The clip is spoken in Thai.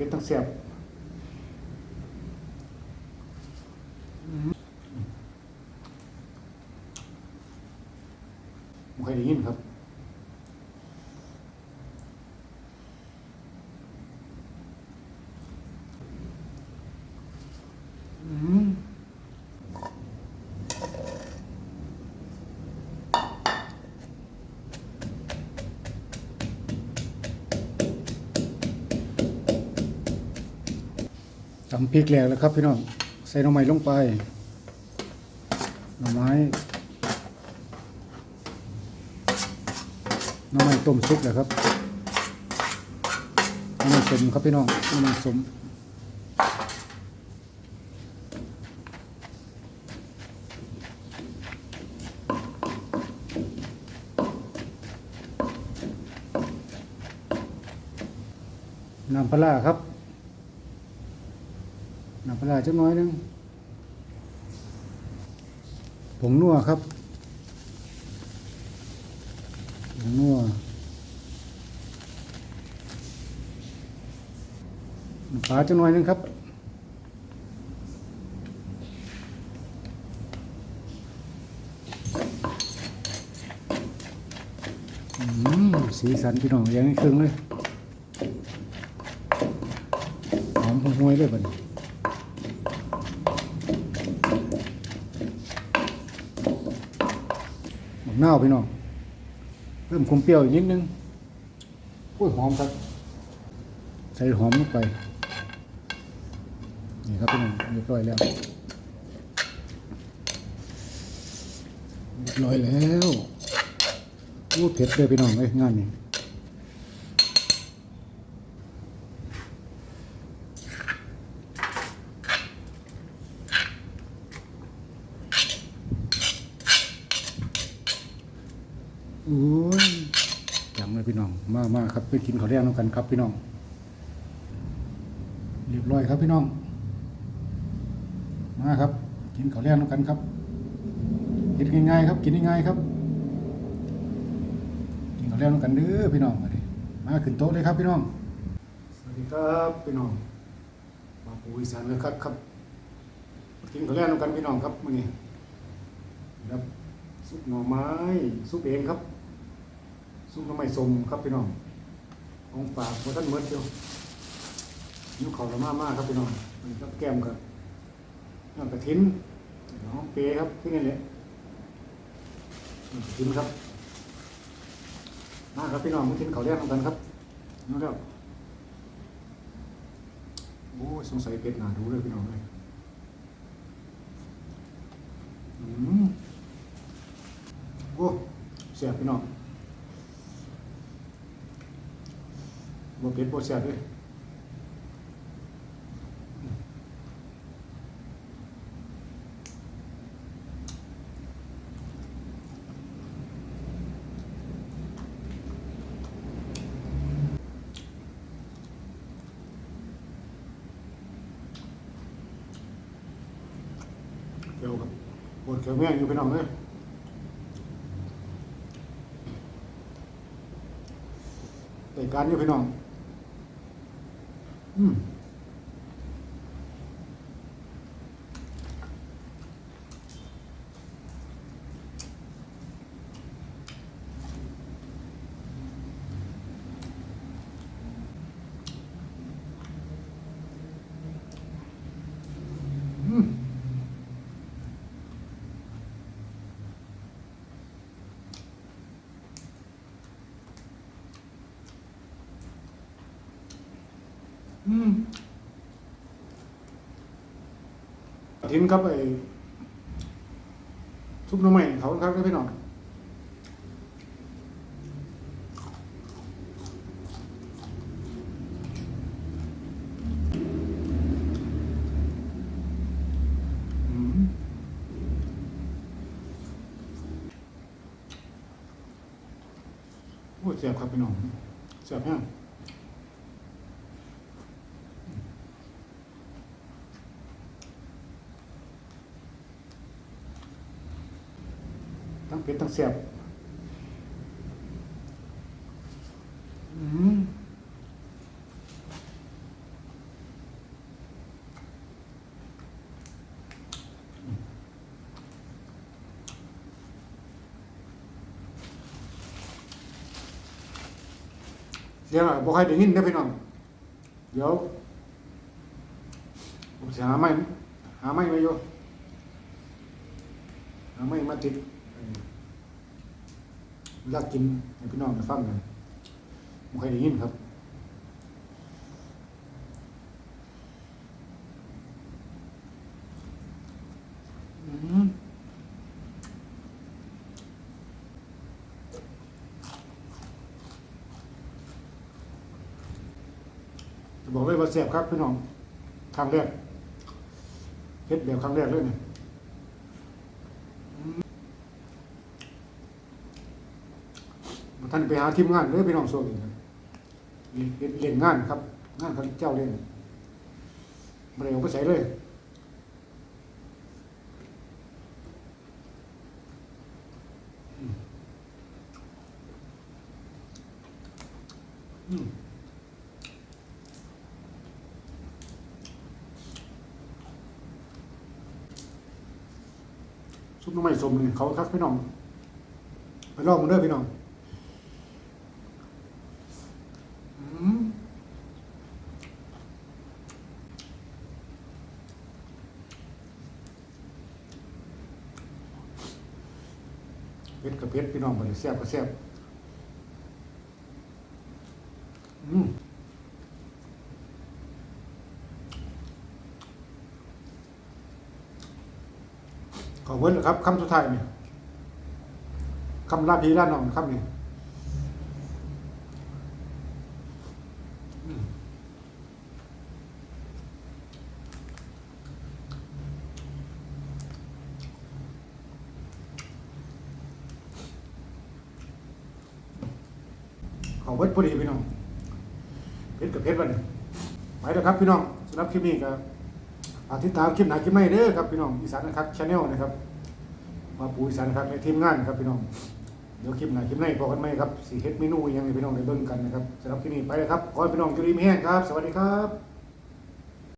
เป็ต้องเสียบไม่เคยได้ยินครับ อืม ตำพริกแหลกแล้วครับพี่น้อง ใส่หน่อไม้ลงไป หน่อไม้ หน่อไม้ต้มซุปเลยครับ หน่อไม้สมครับพี่น้อง หน่อไม้สมน้ำปลาร้าครับ น้ำปลาร้าจักน้อยนึงผงนัวครับผงนัวน้ำปลาจักน้อยนึงครับอืมสีสันพี่น้องย่างนี้ครึ่งเลยหอมห่วยเลยบัดนี้หมก เน่าพี่น้องเพิ่มความเปรี้ยวอีกนิดนึงอุ้ยหอมครับ ใส่หอมลงไป นี่ครับพี่น้องเรียบร้อยแล้วเรียบร้อยแล้วอู้เผ็ดเลยพี่น้องเอ้ยงานนี้ โอ้ยจังเลยพี่น้อง มามาครับไปกินข้าวแดงน้ำกันครับพี่น้อง เรียบร้อยครับพี่น้อง มาครับ กินข้าวแดงน้ำกันครับ กินง่ายๆครับ กินง่ายๆครับ กินข้าวแดงน้ำกันเด้อพี่น้องมาดิมาขึ้นโต๊ะเลยครับพี่น้อง สวัสดีครับพี่น้อง มาปูอีสานเลยครับครับ กินข้าวแดงน้ำกันพี่น้องครับมื้อนี้ครับ ซุปหน่อไม้ซุปเองครับ ซุปหน่อไม้สมครับพี่น้องของฝากมาท่านเมิดเดียวยิ้วเขาวละมากมากครับพี่น้องมันครับแก้มครับน้ำกระทิ้นน้องเปรครับที่นี่แหละน้ำกระทิ้นครับมาครับพี่น้องมากินเข้าวแดงกันครับน้องเดียวโอ้สงสัยเป็ดหนาดูเลยพี่น้องเลยอืม โอ้ เสียบพี่น้องบ่เผ็ดบ่เสียบเลยเดี๋ยวครับปวดเขียวแม่งอยู่พี่น้องเลย แต่ การอยู่พี่น้อง อืมอืม ทิ้งครับไอ้ทุบน้ำใหม่เขาครับพี่น้องอืมโอ้เสียบครับพี่น้องเสียบแห้ง cái thằng xẹp ừ. เดี๋ยวบอกให้ได้ยินได้พี่น้องเดี๋ยวผมจะหาไม้หาไม้มาโยหาไม้มาติด ลากกินให้พี่น้องได้ฟังกันบอกให้ได้ยินครับจะบอกเลยว่าเสียบครับพี่น้องครั้งแรกเฮ็ดแบบครั้งแรกเลยเนี่ยอืมบ่ ท่านไปหาทีมงานเลยพี่น้องโซนนี้นะเรียนเรียนงานครับ งานเขาเจ้าเรียนมาเร็วไปใส่เลยอืมซุปน้ำมันสมนี่เขาคักพี่น้อง ไปลองมันเด้อพี่น้องอืม เผ็ดกับเผ็ดพี่น้องบ่ได้แซ่บก็แซ่บอืมขอเว้นนะครับคำสุดท้ายเนี่ยคำลาพีลาน้องคำนี้ ขอเวทพอดีพี่น้องเพชรกับเพชรวันนี้ไปแล้วครับพี่น้องสำหรับคลิปนี้ครับอาทิติดตามคลิปไหนคลิปไหนเด้อครับพี่น้องอีสานนะครับชาแนลนะครับ มาปูอีสานนะครับในทีมงานครับพี่น้องเดี๋ยวคลิปไหนคลิปไหนพอกันไหมครับสีเฮ็ดเมนูยังไงพี่น้องในเบิ้งกันนะครับสำหรับคลิปนี้ไปแล้วครับขอให้พี่น้องจุลีมีแห้งครับ สวัสดีครับ